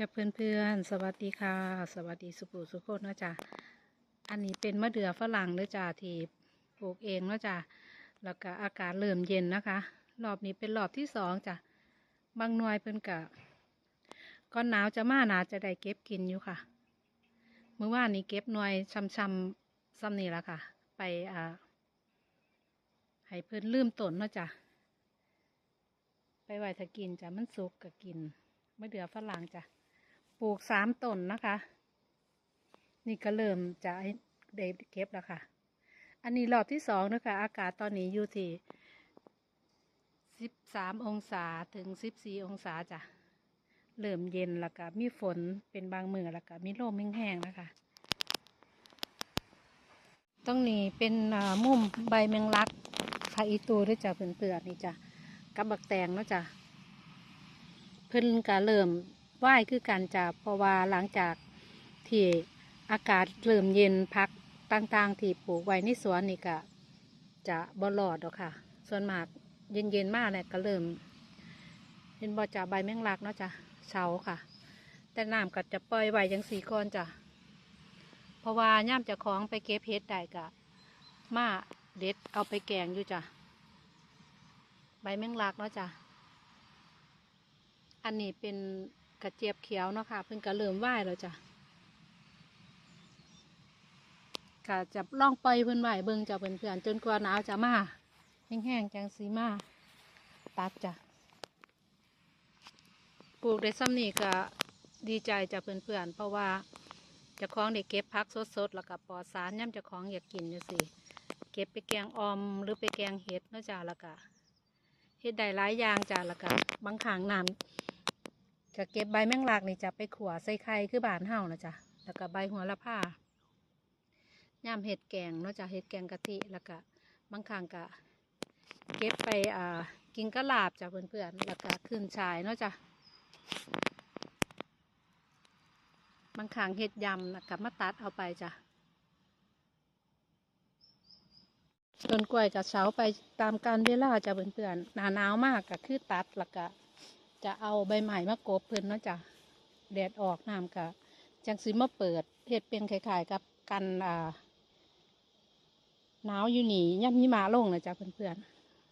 จะเพื่อนๆสวัสดีค่ะ สวัสดีสุภูสุโคนเนะจ๊ะอันนี้เป็นมะเดื่อฝรั่งเด้อจ้าที่ปลูกเองนะจ้ะแล้วก็อากาศเริ่มเย็นนะคะ รอบนี้เป็นรอบที่สองจ้ะบางหน่วยเพิ่นกะก่อนหนาวจะมาหนาจะได้เก็บกินอยู่ค่ะ เมื่อวานนี้เก็บหน่วยช้ำๆซ้ำนี่ละค่ะ ไปอ่าให้เพิ่นลืมต้นเนาะจ้ะไปไหวถ้ากินจ้ะมันสุกก็กินมะเดื่อฝรั่งจ้ะ ลูกสามต้นนะคะ นี่ก็เริ่มจะได้เก็บแล้วค่ะ อันนี้รอบที่สองนะคะ อากาศตอนนี้อยู่ที่สิบสามองศาถึงสิบสี่องศาจ้ะเริ่มเย็นแล้วก็มีฝนเป็นบางมือแล้วก็มีลมแห้งๆนะคะตรงนี้เป็นมุมใบแมงลักพาอีตูด้วยจ้ะเพื่อนๆนี่จ้ะกับบักแตงนะจ้ะเพิ่นก็เริ่ม ไหว้คือกันจ้ะเพราะว่าหลังจากที่อากาศเริ่มเย็นพักต่างๆ ที่ปลูกไว้ในสวนนี่ก็จะบ่รอดหรอกค่ะ ส่วนมากเย็นๆมากเนี่ยก็เริ่มเห็นบ่จะใบแมงลักเนาะจ้ะเฉาค่ะ แต่น้ำก็จะปล่อยไว้ยังสีก้อนจ้ะเพราะว่าย่ามจะของไปเก็บเห็ดได้ก็มาเด็ดเอาไปแกงอยู่จ้ะใบแมงลักเนาะจ้ะอันนี้เป็น กระเจี๊ยบเขียวเนาะค่ะเพิ่นก็เริ่มไหวแล้วจ้ะก็จะล่องไปเพิ่นไหวเบิ่งจ้ะเพื่อนๆจนกว่าหนาวจะมาแห้งๆจังสีมาตัดจ้ะปลูกได้ซ้ำนี่ก็ดีใจจ้ะเพื่อนๆเพราะว่าจะคล้าของได้เก็บพักสดๆแล้วก็ปอดสารย่ำจะคล้าของอยากกินจังสิเก็บไปแกงออมหรือไปแกงเห็ดเนาะจ้ะแล้วก็เฮ็ดได้หลายอย่างจ้ะแล้วก็บางครั้งน้ำ จะเก็บใบแมงลักนี่จะไปขัวใส่ไข่คือบานเห่านะจ๊ะแล้วก็ใบหัวละผ้าย่ามเห็ดแกงเนาะจ๊ะเห็ดแกงกะทิแล้วก็บางครั้งก็เก็บไปอ่ากินกะลาบจ้ะเพื่อนๆแล้วก็ขึ้นชายเนาะจ๊ะบางครั้งเห็ดยำแล้วก็มาตัดเอาไปจ้ะต้นกล้วยกับเสาไปตามการเวลาจ้ะเพื่อนๆหนาหนาวมากก็คือตัดแล้วก็ จะเอาใบใหม่มากบเพิ่อนเนาะจ้ะแดดออกน้ำกะจังสิมาเปิดเฮ็ดเป็นคล้ายๆกับกันอ่าหนาวอยู่หนีย่ำหิมะลงนะจ้ะเพื่อน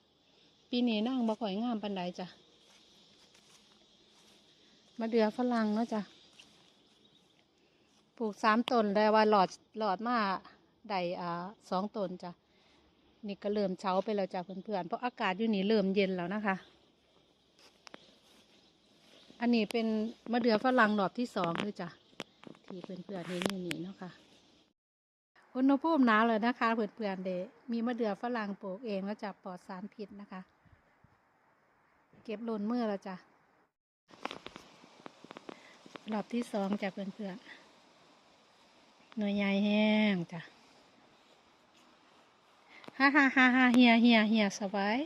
ๆปีนี้นั่งบ่ค่อยงามปันใดจ้ะมาเดือฝรั่งเนาะจ้ะปลูกสามต้นแล้วว่าหลอดหลอดมาได้อ่าสองต้นจ้ะนี่ก็เริ่มเช้าไปแล้วจ้ะเพื่อนๆเพราะอากาศอยู่นี่เริ่มเย็นแล้วนะคะ อันนี้เป็นมะเดือฝรั่งรอบที่สองเลยจ้ะที่เพื่อนๆเห็นอยู่นี่เนาะค่ะอุณหภูมิหนาวเลยนะคะเพื่อนๆเดมีมะเดือฝรั่งปลูกเองแล้วจะปลอดสารพิษนะคะ เก็บหล่นเมื่อแล้วจ้ะรอบที่สองจ้ะเพื่อนๆหน่วยใหญ่แห้งจ้ะฮ่าฮ่าฮ่าฮ่าเฮียเฮียเฮียสบาย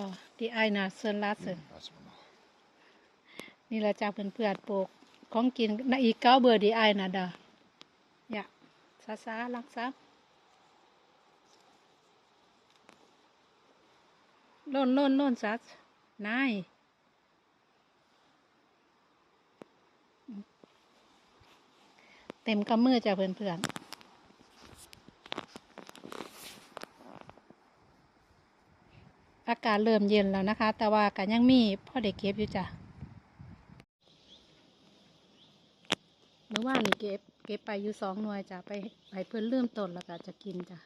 Oh, die einer soll lassen. Lassen wir noch. นี่เราจะเพื่อนเพื่อนๆปลูกของกินนะอีกเก้าเบอร์ดีไอนะดาอย่าซาซาลักซับล่นล่นล่นซัดนายเต็มกำมือจ้ะเพื่อนเพื่อน อากาศเริ่มเย็นแล้วนะคะ แต่ว่ากันยังมีพ่อเด็กเก็บอยู่จ้ะเมื่อวานนี่เก็บเก็บไปอยู่สองหน่วยจ้ะไปไปเพื่อนเริ่มต้นแล้วก็จะกินจ้ะ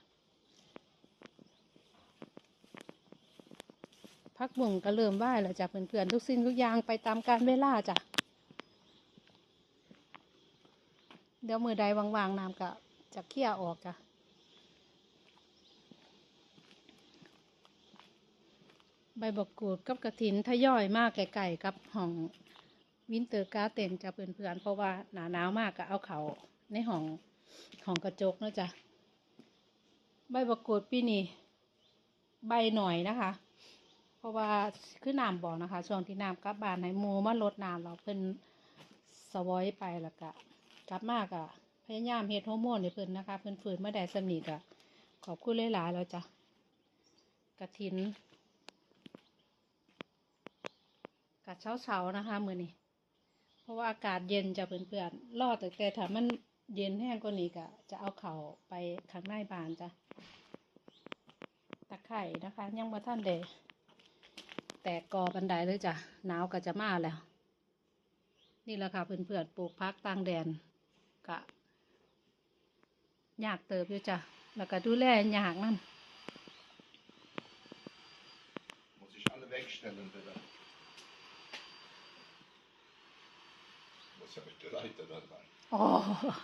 พักบุ่งก็เริ่มไหวแล้วจ้ะเพื่อนๆทุกสิ่งทุกอย่างไปตามการเวลาจ้ะเดี๋ยวมือใดว่างๆน้ำก็จะเคี่ยออกจ้ะ ใบบกกูดกับกระถินทยอยมากไก่ๆกับห้องวินเตอร์การ์เต็นจะเพื่อนๆเพราะว่าหนาหนาวมากก็เอาเขาในห้องห้องกระจกนะจ้ะใบบกกูดปีนี้ใบหน่อยนะคะ เพราะว่าคือน้ำบอกนะคะ ช่วงที่น้ำกับบานให้มูมาลดน้ำเราเพิ่นสวอยไปแล้วก็กลับมากอะพยายามเฮ็ดฮอร์โมนให้เพิ่นนะคะ เพิ่นฝืนมาได้สำนีกะขอบคุณหลายๆแล้วจ้ะกระถิน ดเช้าเช้าๆนะคะมือนี้เพราะว่าอากาศเย็นจะเพื่อนๆรอดแต่แต่ถ้ามันเย็นแห้งกว่านี้ก็จะเอาเข่าไปข้างในบานจ้ะตะไคร่นะคะ ยังมาท่านเดแตกกอบันไดเลยจ้ะหนาวก็จะมาแล้ว นี่แหละค่ะเพื่อนๆปลูกพักต่างแดนกะอยากเติบอยู่จ้ะแล้วก็ดูแลอยากนั่น Muss ich alle wegstellen 哦。哈